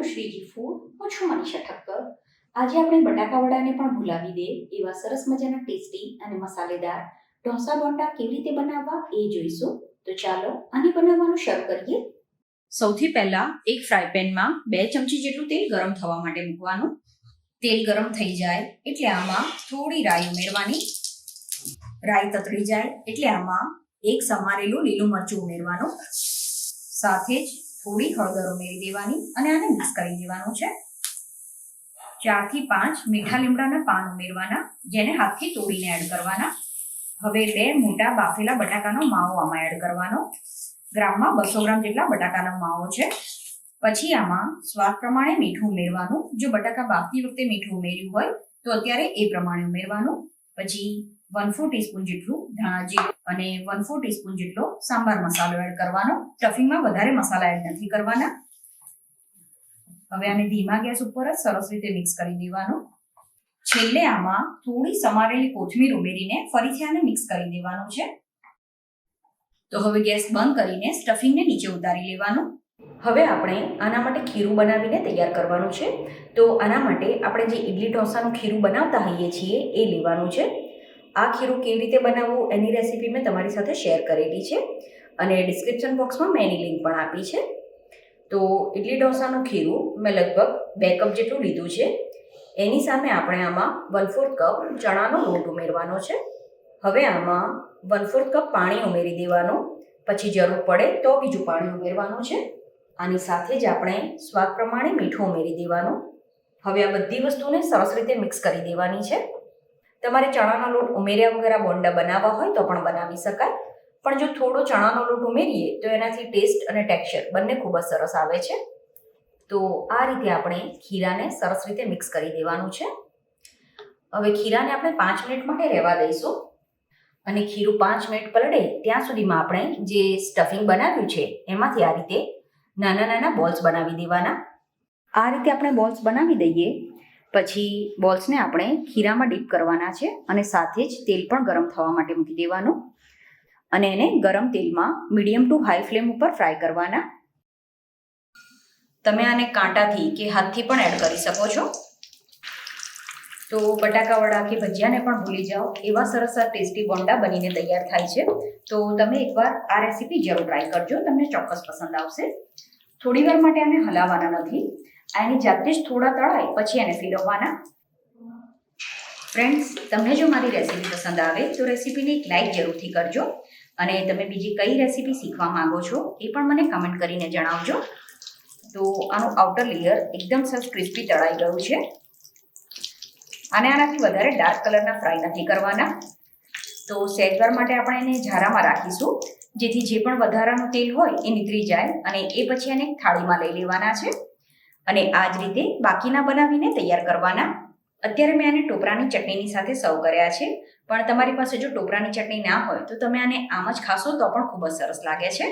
Two Shriji food? હું છું મનીષા ઠક્કર આજે આપણે બટાકા વડાને પણ ભૂલાવી દે એવા સરસ મજાના ટેસ્ટી અને મસાલેદાર ઢોસા બોંડા કેવી રીતે બનાવવા એ જોઈશું. તો ચાલો આને બનાવવાનું શરૂ કરીએ. સૌથી પહેલા એક ફ્રાય પેનમાં બે ચમચી જેટલું તેલ ગરમ થવા માટે મૂકવાનું. તેલ ગરમ થઈ જાય એટલે આમાં થોડી રાઈ ઉમેરવાની. રાઈ તતડી જાય એટલે આમાં એક સમારેલું લીલું મરચું ઉમેરવાનું. સાથે જ થોડી હળદર ઉમેરી દેવાની અને આને મિક્સ કરી દેવાનું છે. ચારથી પાંચ મીઠા લીમડાના પાન ઉમેરવાના, જેને હાથથી તોડીને એડ કરવાના. હવે બે મોટા બાફેલા બટાકાનો માવો આમાં એડ કરવાનો. ગ્રામમાં બસો ગ્રામ જેટલા બટાકાનો માવો છે. પછી આમાં સ્વાદ પ્રમાણે મીઠું ઉમેરવાનું. જો બટાકા બાફતી વખતે મીઠું ઉમેર્યું હોય, તો અત્યારે એ પ્રમાણે ઉમેરવાનું. પછી વન ફોર ટીસ્પૂન જેટલું ધાણા જીરું અને વન ફોર ટીસ્પૂન જેટલો સાંભાર મસાલો એડ કરવાનો. સ્ટફિંગમાં વધારે મસાલા એડ નથી કરવાના. હવે આને ધીમા ગેસ ઉપર જ સરસ રીતે મિક્સ કરી દેવાનું. છેલ્લે આમાં થોડી સમારેલી કોથમીર ઉમેરીને ફરીથી આને મિક્સ કરી દેવાનું છે. તો હવે ગેસ બંધ કરીને સ્ટફિંગને નીચે ઉતારી લેવાનું. હવે આપણે આના માટે ખીરું બનાવીને તૈયાર કરવાનું છે. તો આના માટે આપણે જે ઇડલી ઢોસાનું ખીરું બનાવતા હોઈએ છીએ એ લેવાનું છે. આ ખીરું કેવી રીતે બનાવવું એની રેસીપી મેં તમારી સાથે શેર કરેલી છે અને ડિસ્ક્રિપ્શન બોક્સમાં મેં એની લિંક પણ આપી છે. તો ઇડલી ઢોસાનું ખીરું મેં લગભગ બે કપ જેટલું લીધું છે. એની સામે આપણે આમાં વન ફોર્થ કપ ચણાનો લોટ ઉમેરવાનો છે. હવે આમાં વન ફોર્થ કપ પાણી ઉમેરી દેવાનું. પછી જરૂર પડે તો બીજું પાણી ઉમેરવાનું છે. આની સાથે જ આપણે સ્વાદ પ્રમાણે મીઠું ઉમેરી દેવાનું. હવે આ બધી વસ્તુને સરસ રીતે મિક્સ કરી દેવાની છે. તમારે ચણાનો લોટ ઉમેર્યા વગર આ બોંડા બનાવવા હોય તો પણ બનાવી શકાય. પણ જો થોડો ચણાનો લોટ ઉમેરીએ તો એનાથી ટેસ્ટ અને ટેક્સચર બંને ખૂબ જ સરસ આવે છે. તો આ રીતે આપણે ખીરાને સરસ રીતે મિક્સ કરી દેવાનું છે. હવે ખીરાને આપણે પાંચ મિનિટ માટે રહેવા દઈશું. અને ખીરું પાંચ મિનિટ પલળે ત્યાં સુધીમાં આપણે જે સ્ટફિંગ બનાવ્યું છે એમાંથી આ રીતે નાના નાના બોલ્સ બનાવી દેવાના. આ રીતે આપણે બોલ્સ બનાવી દઈએ. પછી બોલ્સને આપણે ખીરામાં ડીપ કરવાના છે અને સાથે જ તેલ પણ ગરમ થવા માટે મૂકી દેવાનું. અને એને ગરમ તેલમાં મીડિયમ ટુ હાઈ ફ્લેમ ઉપર ફ્રાય કરવાના. તમે આને કાંટાથી કે હાથથી પણ એડ કરી શકો છો. તો બટાકા વડા કે ભજીયાને પણ ભૂલી જાઓ. એવા સરસ ટેસ્ટી બોંડા બનીને તૈયાર થાય છે. તો તમે એકવાર આ રેસીપી જરૂર ટ્રાય કરજો. તમને ચોક્કસ પસંદ આવશે. થોડી વાર માટે આને હલાવવાના નથી. આની જાતે જ થોડા તળાય, પછી એને ફેરવવાના ફ્રેન્ડ્સ તમને જો મારી રેસીપી પસંદ આવે, તો રેસીપીને એક લાઇક જરૂરથી કરજો. અને તમે બીજી કઈ રેસીપી શીખવા માંગો છો, એ પણ મને કમેન્ટ કરીને જણાવજો. તો આનું આઉટર લેયર એકદમ સરસ ક્રિસ્પી તળાઈ ગયું છે. અને આનાથી વધારે ડાર્ક કલરના ફ્રાય નથી કરવાના. તો સેજવાર માટે આપણે એને ઝારામાં રાખીશું, જેથી જે પણ વધારાનું તેલ હોય એ નીકળી જાય અને એ પછી એને થાળીમાં લઈ લેવાના છે. અને આ જ રીતે બાકીના બનાવીને તૈયાર કરવાના. અત્યારે મેં આને ટોપરાની ચટણીની સાથે સર્વ કર્યા છે. પણ તમારી પાસે જો ટોપરાની ચટણી ના હોય તો તમે આને આમ જ ખાશો તો પણ ખૂબ જ સરસ લાગે છે.